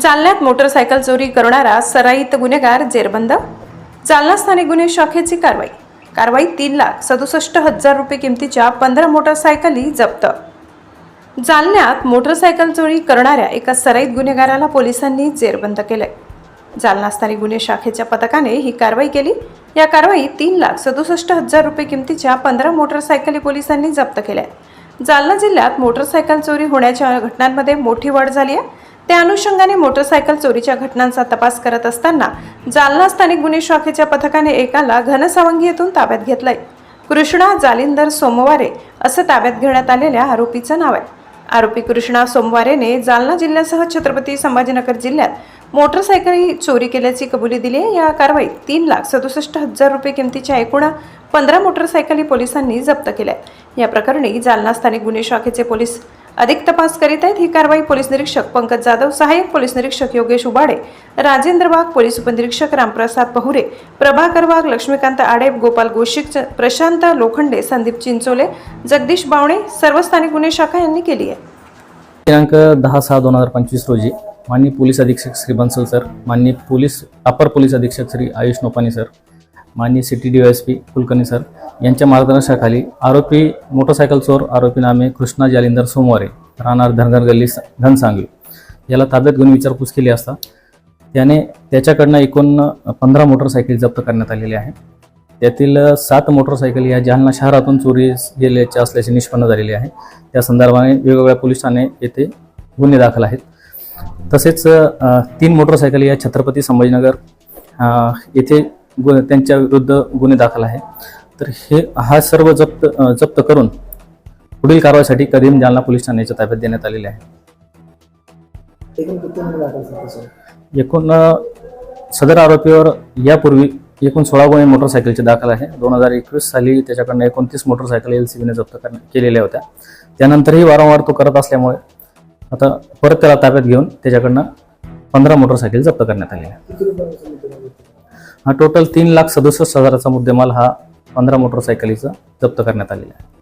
जालन्यात मोटरसायकल चोरी करणारा सराईत गुन्हेगार जेरबंद. जालना स्थानिक गुन्हे शाखेची कारवाई. कारवाई तीन लाख सदुसष्ट हजार रुपये किमतीच्या पंधरा मोटरसायकली जप्त. जालन्यात मोटरसायकल चोरी करणाऱ्या एका सराईत गुन्हेगाराला पोलिसांनी जेरबंद केलंय. जालना स्थानिक गुन्हे शाखेच्या पथकाने ही कारवाई केली. या कारवाईत तीन लाख सदुसष्ट हजार रुपये किमतीच्या पंधरा मोटरसायकली पोलिसांनी जप्त केल्या. जालना जिल्ह्यात मोटरसायकल चोरी होण्याच्या घटनांमध्ये मोठी वाढ झाली आहे. त्या अनुषंगाने मोटरसायकल चोरीच्या घटनांचा तपास करत असताना जालना स्थानिक गुन्हे शाखेच्या पथकाने एकाला घनसावंगी येथून ताब्यात घेतलंय. कृष्णा जालिंदर सोमवारे असं ताब्यात घेण्यात आलेल्या आरोपीचं नाव आहे. आरोपी कृष्णा सोमवारेने जालना जिल्ह्यासह छत्रपती संभाजीनगर जिल्ह्यात मोटरसायकल चोरी केल्याची कबुली दिली आहे. या कारवाईत तीन लाख सदुसष्ट हजार रुपये किमतीच्या एकूण पंधरा मोटरसायकली पोलिसांनी जप्त केल्या या प्रकरणी जालना स्थानिक गुन्हे शाखेचे पोलीस अधिक तपास करीत आहेत. ही कारवाई पोलीस निरीक्षक पंकज जाधव सहाय्यक पोलीस निरीक्षक योगेश उबाडे राजेंद्र वाघ पोलीस उपनिरीक्षक रामप्रसाद पहुरे प्रभाकर वाघ लक्ष्मीकांत आडेप गोपाल गोशिक प्रशांत लोखंडे संदीप चिंचोले जगदीश बावणे सर्व स्थानिक गुन्हे शाखा यांनी केली आहे. दिनांक दहा सहा दोन हजार पंचवीस रोजी माननीय पोलीस अधीक्षक श्री बन्सल सर माननीय पोलीस अपर पोलीस अधीक्षक श्री आयुष नोपानी सर माननीय city D S P Kulkarni sir यांच्या मार्गदर्शनाखाली आरोपी मोटरसायकल चोर आरोपी नामे कृष्णा जालिंदर सोमवारे राहणार धनगर गल्ली स- याला ताब्यात घेऊन विचारपूस केली असता त्याने त्याच्याकडनं एकूण पंधरा मोटरसायकल जप्त करण्यात आलेल्या आहे. त्यातील सात मोटरसायकल या जालना शहरातून चोरी गेल्याच्या असल्याचे निष्पन्न झालेले आहे. त्या संदर्भाने वेगवेगळ्या पोलीस ठाणे येथे गुन्हे दाखल आहेत. तसेच तीन मोटरसायकल या छत्रपती संभाजीनगर येथे गुन्हे त्यांच्या विरुद्ध गुन्हे दाखल आहे. तर हे हा सर्व जप्त जप्त करून पुढील कारवाईसाठी कदीम जालना पोलीस ठाण्याच्या ताब्यात देण्यात आलेले आहे. एकूण सदर आरोपीवर यापूर्वी एकूण सोळा गुन्हे मोटरसायकलचे दाखल आहे. दोन हजार एकवीस साली त्याच्याकडनं एकोणतीस मोटरसायकल एल सी बीने जप्त कर केलेल्या होत्या. त्यानंतरही वारंवार तो करत असल्यामुळे आता परत त्याला ताब्यात घेऊन त्याच्याकडनं पंधरा मोटरसायकल जप्त करण्यात आलेल्या हा टोटल तीन लाख सदुसष्ट हजाराचा मुद्देमाल हा पंधरा मोटरसायकलीचा जप्त करण्यात आलेला आहे.